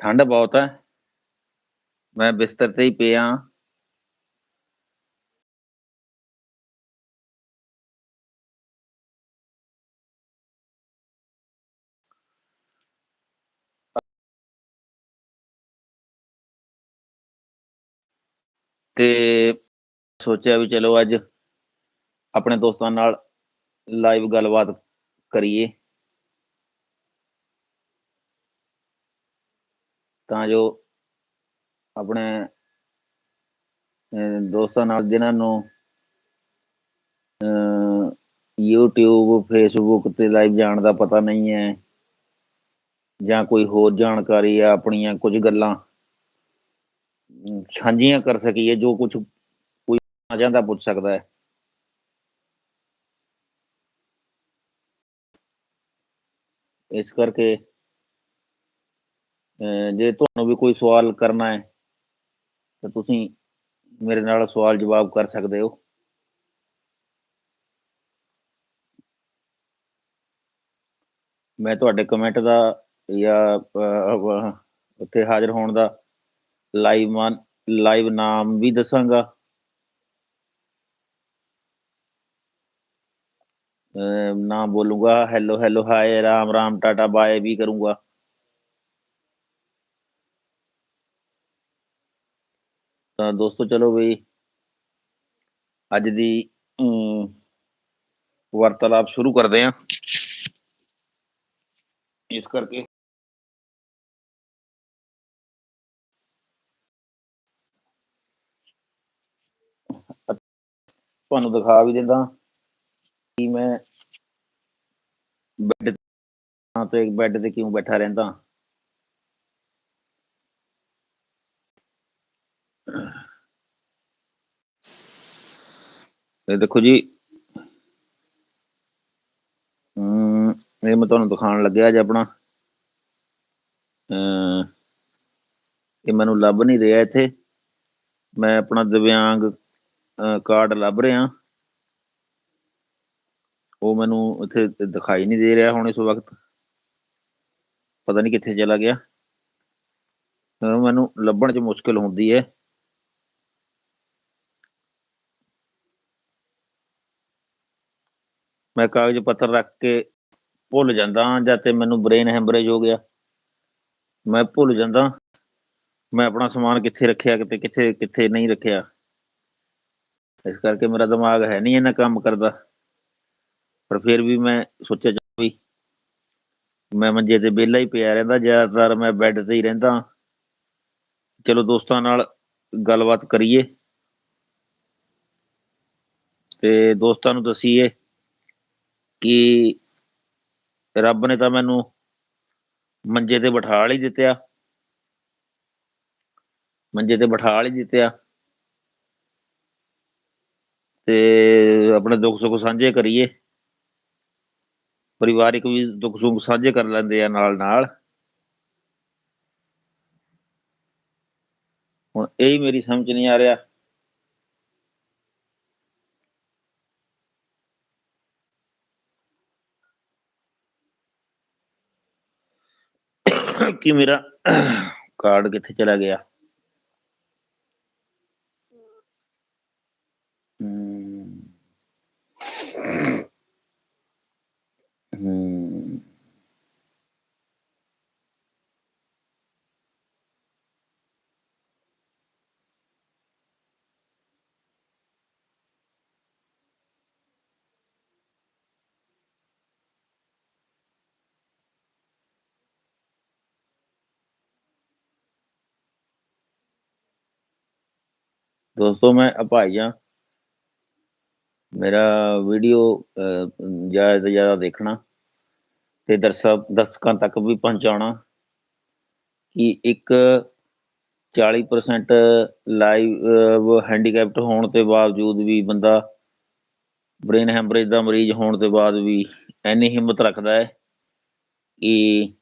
ਠੰਡ ਬਹੁਤ ਹੈ ਮੈਂ ਬਿਸਤਰ ਤੇ ਹੀ ਪਿਆ ਤੇ ਸੋਚਿਆ ਵੀ ਚਲੋ ਅੱਜ ਆਪਣੇ ਦੋਸਤਾਂ ਨਾਲ ਲਾਈਵ ਗੱਲਬਾਤ ਕਰੀਏ ਤਾਂ ਜੋ ਆਪਣੇ ਦੋਸਤਾਂ ਨਾਲ ਜਿਨ੍ਹਾਂ ਨੂੰ, ਅਹ, YouTube, Facebook ਤੇ ਲਾਈਵ ਜਾਣ ਦਾ ਪਤਾ ਨਹੀਂ ਹੈ ਜਾਂ ਕੋਈ ਹੋਰ ਜਾਣਕਾਰੀ ਆ ਆਪਣੀਆਂ ਕੁਝ ਗੱਲਾਂ ਸਾਂਝੀਆਂ ਕਰ ਸਕੀਏ, ਜੋ ਕੁਝ ਕੋਈ ਆ ਜਾਂਦਾ ਪੁੱਛ ਸਕਦਾ ਹੈ। ਇਸ ਕਰਕੇ ਜੇ ਤੁਹਾਨੂੰ ਵੀ ਕੋਈ ਸਵਾਲ ਕਰਨਾ ਹੈ, ਤਾਂ ਤੁਸੀਂ ਮੇਰੇ ਨਾਲ ਸਵਾਲ ਜਵਾਬ ਕਰ ਸਕਦੇ ਹੋ। ਮੈਂ ਤੁਹਾਡੇ ਕਮੈਂਟ ਦਾ ਜਾਂ ਉੱਥੇ ਹਾਜ਼ਰ ਹੋਣ ਦਾ ਲਾਈਵ ਮਾਨ ਲਾਈਵ ਨਾਮ ਵੀ ਦੱਸਾਂਗਾ। ਨਾਮ ਬੋਲੂੰਗਾ hello hello hi Ram Ram, tata bye ਵੀ ਕਰੂੰਗਾ। ਤਾਂ ਦੋਸਤੋ ਚਲੋ ਵੀ ਅੱਜ ਦੀ ਅਮ, ਵਾਰਤਾਲਾਪ ਸ਼ੁਰੂ ਕਰਦੇ ਹਾਂ ਇਸ ਕਰਕੇ ਤੁਹਾਨੂੰ ਦਿਖਾ ਵੀ ਦਿੰਦਾ ਕਿ ਮੈਂ ਬੈੱਡ ਤੇ ਬੈੱਡ ਤੇ ਕਿਉਂ ਬੈਠਾ ਰਹਿੰਦਾ ਇਹ ਦੇਖੋ ਜੀ ਅਮ, ਇਹ ਮੈਂ ਤੁਹਾਨੂੰ ਦਿਖਾਉਣ ਲੱਗਿਆ ਜੇ ਆਪਣਾ। ਅਮ, ਇਹ ਮੈਨੂੰ ਲੱਭ ਨਹੀਂ ਰਿਹਾ ਇੱਥੇ। ਮੈਂ ਆਪਣਾ ਦਿਵਿਆਂਗ ਕਾਰਡ ਲੱਭ ਰਿਹਾ। ਉਹ ਮੈਨੂੰ ਇੱਥੇ ਦਿਖਾਈ ਨਹੀਂ ਦੇ ਰਿਹਾ ਹੁਣ ਇਸ ਵਕਤ। ਪਤਾ ਨਹੀਂ ਕਿੱਥੇ ਚਲਾ ਗਿਆ। ਮੈਨੂੰ ਲੱਭਣ 'ਚ ਮੁਸ਼ਕਲ ਹੁੰਦੀ ਹੈ। ਮੈਂ ਕਾਗਜ਼ ਪੱਤਰ ਰੱਖ ਕੇ ਭੁੱਲ ਜਾਂਦਾ ਜਾਂ ਤੇ ਮੈਨੂੰ ਬ੍ਰੇਨ ਹੈਮਰੇਜ ਹੋ ਗਿਆ। ਮੈਂ ਭੁੱਲ ਜਾਂਦਾ ਮੈਂ ਆਪਣਾ ਸਮਾਨ ਕਿੱਥੇ ਰੱਖਿਆ, ਕਿਤੇ, ਕਿੱਥੇ ਕਿੱਥੇ ਨਹੀਂ ਰੱਖਿਆ। ਇਸ ਕਰਕੇ ਮੇਰਾ ਦਿਮਾਗ ਹੈ ਨਹੀਂ ਇਹਨਾਂ ਕੰਮ ਕਰਦਾ। ਪਰ ਫਿਰ ਵੀ ਮੈਂ ਸੋਚਿਆ ਚੱਲ ਵੀ ਮੈਂ ਮੰਜੇ ਤੇ ਵਿਹਲਾ ਹੀ ਪਿਆ ਰਹਿੰਦਾ, ਜ਼ਿਆਦਾਤਰ ਮੈਂ ਬੈੱਡ ਤੇ ਹੀ ਰਹਿੰਦਾ ਚਲੋ ਦੋਸਤਾਂ ਨਾਲ ਗੱਲਬਾਤ ਕਰੀਏ। ਤੇ ਦੋਸਤਾਂ ਨੂੰ ਦਸੀਏ ਕਿ ਰੱਬ ਨੇ ਤਾਂ ਮੈਨੂੰ ਮੰਜੇ ਤੇ ਬਿਠਾ ਹੀ ਦਿੱਤਿਆ ਮੰਜੇ ਤੇ ਬਿਠਾ ਹੀ ਦਿੱਤਿਆ ਤੇ ਆਪਣੇ ਦੁੱਖ ਸੁੱਖ ਸਾਂਝੇ ਕਰੀਏ। ਪਰਿਵਾਰਿਕ ਵੀ ਦੁੱਖ ਸੁੱਖ ਸਾਂਝੇ ਕਰ ਲੈਂਦੇ ਆ ਨਾਲ ਨਾਲ। ਹੁਣ ਇਹ ਹੀ ਮੇਰੀ ਸਮਝ ਨਹੀਂ ਆ ਰਿਹਾ। ਕਿ ਮੇਰਾ ਕਾਰਡ ਕਿੱਥੇ ਚਲਾ ਗਿਆ? ਹਮ। ਦੋਸਤੋ, ਮੈਂ ਅਭਾਈ ਹਾਂ ਮੇਰਾ ਵੀਡੀਓ ਜ਼ਿਆਦਾ ਤੋਂ ਜ਼ਿਆਦਾ ਦੇਖਣਾ ਤੇ ਦਰਸ਼ਕ, ਦਰਸ਼ਕਾਂ ਤੱਕ ਵੀ ਪਹੁੰਚਾਉਣਾ ਕਿ ਇੱਕ 40% ਲਾਈਵ ਹੈਂਡੀਕੈਪਟ ਹੋਣ ਦੇ ਬਾਵਜੂਦ ਵੀ ਬੰਦਾ ਬ੍ਰੇਨ ਹੈਮਰੇਜ ਦਾ ਮਰੀਜ਼ ਹੋਣ ਦੇ ਬਾਅਦ ਵੀ ਐਨੀ ਹਿੰਮਤ ਰੱਖਦਾ ਹੈ ਕਿ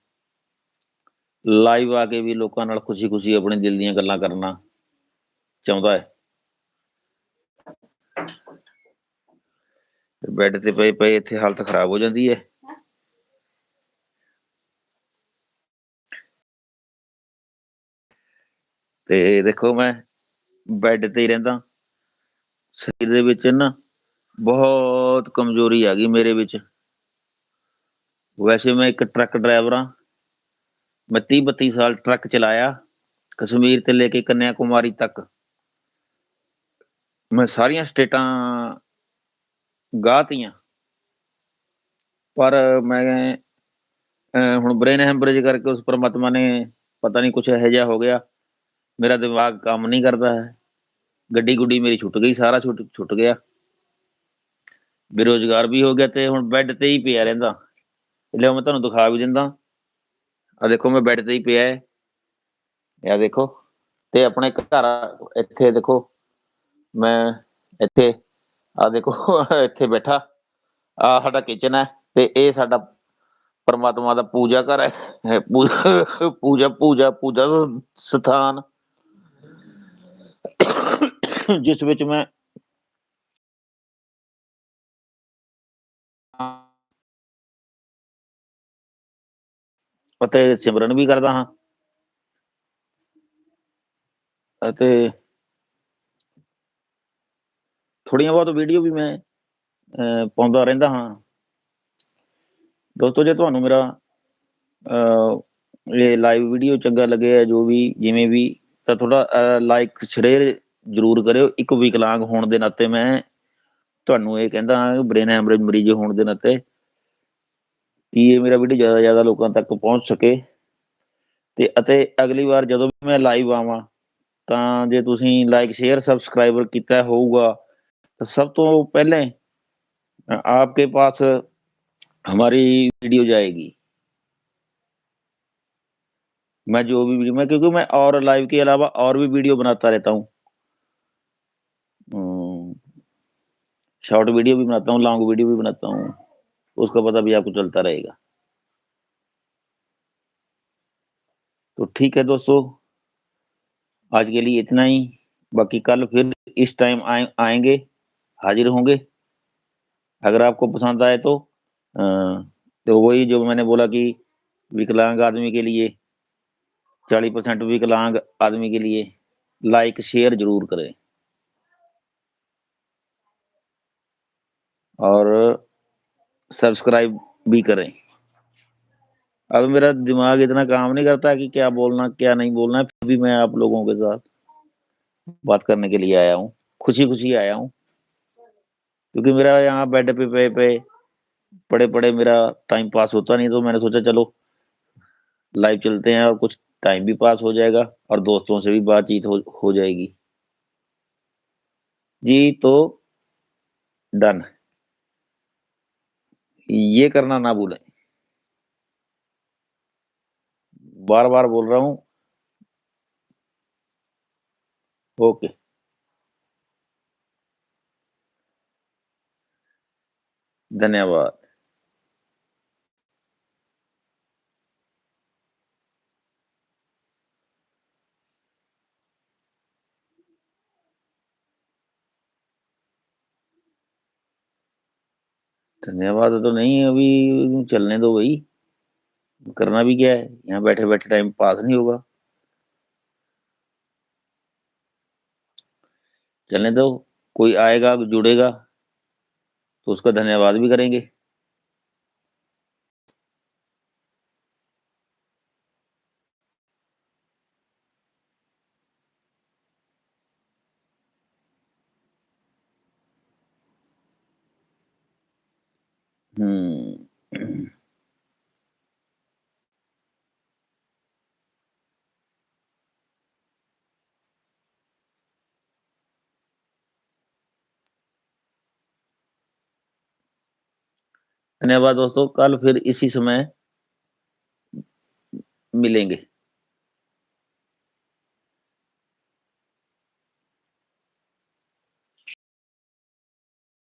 ਲਾਈਵ ਆ ਕੇ ਵੀ ਲੋਕਾਂ ਨਾਲ ਖੁਸ਼ੀ-ਖੁਸ਼ੀ ਆਪਣੇ ਦਿਲ ਦੀਆਂ ਗੱਲਾਂ ਕਰਨਾ ਚਾਹੁੰਦਾ ਹੈ। ਬੈੱਡ ਤੇ ਪਏ ਪਏ ਇੱਥੇ ਹਾਲਤ ਖਰਾਬ ਹੋ ਜਾਂਦੀ ਹੈ। ਤੇ ਦੇਖੋ ਮੈਂ ਬੈੱਡ ਤੇ ਹੀ ਰਹਿੰਦਾ। ਸਰੀਰ ਦੇ ਵਿੱਚ ਨਾ ਬਹੁਤ ਕਮਜ਼ੋਰੀ ਆ ਗਈ ਮੇਰੇ ਵਿੱਚ। ਵੈਸੇ ਮੈਂ ਇੱਕ ਟਰੱਕ ਡਰਾਈਵਰ ਹਾਂ। ਮੈਂ 30 32 ਸਾਲ ਟਰੱਕ ਚਲਾਇਆ, ਕਸ਼ਮੀਰ ਤੇ ਲੈ ਕੇ ਕੰਨਿਆ ਕੁਮਾਰੀ ਤੱਕ। ਮੈਂ ਸਾਰੀਆਂ ਸਟੇਟਾਂ ਗਾਹਤੀਆਂ ਪਰ ਮੈਂ ਹੁਣ ਬ੍ਰੇਨ ਹੈਮਰੇਜ ਕਰਕੇ ਉਸ ਪਰਮਾਤਮਾ ਨੇ ਪਤਾ ਨਹੀਂ ਕੁਝ ਇਹੋ ਜਿਹਾ ਹੋ ਗਿਆ। ਮੇਰਾ ਦਿਮਾਗ ਕੰਮ ਨਹੀਂ ਕਰਦਾ ਹੈ। ਗੱਡੀ ਗੁੱਡੀ ਮੇਰੀ ਛੁੱਟ ਗਈ, ਸਾਰਾ ਛੁੱਟ ਛੁੱਟ ਗਿਆ। ਬੇਰੋਜ਼ਗਾਰ ਵੀ ਹੋ ਗਿਆ ਤੇ ਹੁਣ ਬੈੱਡ ਤੇ ਹੀ ਪਿਆ ਰਹਿੰਦਾ। ਲਿਓ ਮੈਂ ਤੁਹਾਨੂੰ ਦਿਖਾ ਵੀ ਦਿੰਦਾ। ਆ ਦੇਖੋ, ਮੈਂ ਬੈੱਡ ਤੇ ਹੀ ਪਿਆ ਹੈ। ਇਹ ਦੇਖੋ, ਤੇ ਆਪਣੇ ਘਰ ਇੱਥੇ ਦੇਖੋ, ਮੈਂ ਇੱਥੇ ਆ ਦੇਖੋ ਇੱਥੇ ਬੈਠਾ ਆ ਸਾਡਾ ਕਿਚਨ ਹੈ ਤੇ ਇਹ ਸਾਡਾ ਪਰਮਾਤਮਾ ਦਾ ਪੂਜਾ ਘਰ ਹੈ ਪੂਜਾ ਪੂਜਾ ਪੂਜਾ ਸਥਾਨ ਜਿਸ ਵਿੱਚ ਮੈਂ ਅਤੇ ਸਿਮਰਨ ਵੀ ਕਰਦਾ ਹਾਂ ਅਤੇ ਥੋੜੀਆਂ ਬਹੁਤ ਵੀਡੀਓ ਵੀ ਮੈਂ ਪਾਉਂਦਾ ਰਹਿੰਦਾ ਹਾਂ। ਦੋਸਤੋ, ਜੇ ਤੁਹਾਨੂੰ ਮੇਰਾ ਇਹ ਲਾਈਵ ਵੀਡੀਓ ਚੰਗਾ ਲੱਗਿਆ ਜੋ ਵੀ, ਜਿਵੇਂ ਵੀ, ਤਾਂ ਥੋੜਾ ਲਾਈਕ ਸ਼ੇਅਰ ਜ਼ਰੂਰ ਕਰਿਓ। ਇੱਕ ਵਿਕਲਾਂਗ ਹੋਣ ਦੇ ਨਾਤੇ ਮੈਂ ਤੁਹਾਨੂੰ ਇਹ ਕਹਿੰਦਾ ਹਾਂ ਬ੍ਰੇਨ ਹੈਮਰੇਜ ਮਰੀਜ਼ ਹੋਣ ਦੇ ਨਾਤੇ ਕਿ ਇਹ ਮੇਰਾ ਵੀਡੀਓ ਜ਼ਿਆਦਾ ਜ਼ਿਆਦਾ ਲੋਕਾਂ ਤੱਕ ਪਹੁੰਚ ਸਕੇ। ਤੇ, ਅਤੇ ਅਗਲੀ ਵਾਰ ਜਦੋਂ ਵੀ ਮੈਂ ਲਾਈਵ ਆਵਾਂ, ਤਾਂ ਜੇ ਤੁਸੀਂ ਲਾਈਕ ਸ਼ੇਅਰ ਸਬਸਕ੍ਰਾਈਬਰ ਕੀਤਾ ਹੋਊਗਾ सब तो पहले आपके पास हमारी वीडियो जाएगी। मैं जो भी वीडियो, मैं क्योंकि मैं और लाइव के अलावा और भी वीडियो बनाता रहता हूँ। शॉर्ट वीडियो भी बनाता हूँ लॉन्ग वीडियो भी बनाता हूँ, उसका पता भी आपको चलता रहेगा। तो ठीक है दोस्तों, आज के लिए इतना ही। बाकी कल फिर इस टाइम आए, आएँगे। हाजिर होंगे। अगर आपको पसंद आए तो तो वही जो मैंने बोला कि विकलांग आदमी के लिए, चालीस परसेंट विकलांग आदमी के लिए लाइक शेयर ज़रूर करें। और सब्सक्राइब भी करें। अब मेरा दिमाग इतना काम नहीं करता कि क्या बोलना, क्या नहीं बोलना, फिर भी मैं आप लोगों के साथ बात करने के लिए आया हूँ। खुशी खुशी आया हूँ। क्योंकि मेरा यहाँ बेड पे पे पे पड़े पड़े मेरा टाइम पास होता नहीं तो मैंने सोचा चलो लाइव चलते हैं और कुछ टाइम भी पास हो जाएगा और दोस्तों से भी बातचीत हो, हो जाएगी। जी तो डन ये करना ना भूलें। बार बार बोल रहा हूँ। ओके धन्यवाद। धन्यवाद तो नहीं अभी चलने दो भाई। करना भी क्या है, यहाँ बैठे बैठे टाइम पास नहीं होगा। चलने दो, कोई आएगा, जुड़ेगा। तो उसका धन्यवाद भी करेंगे। हम्म। धन्यवाद दोस्तों कल फिर इसी समय मिलेंगे।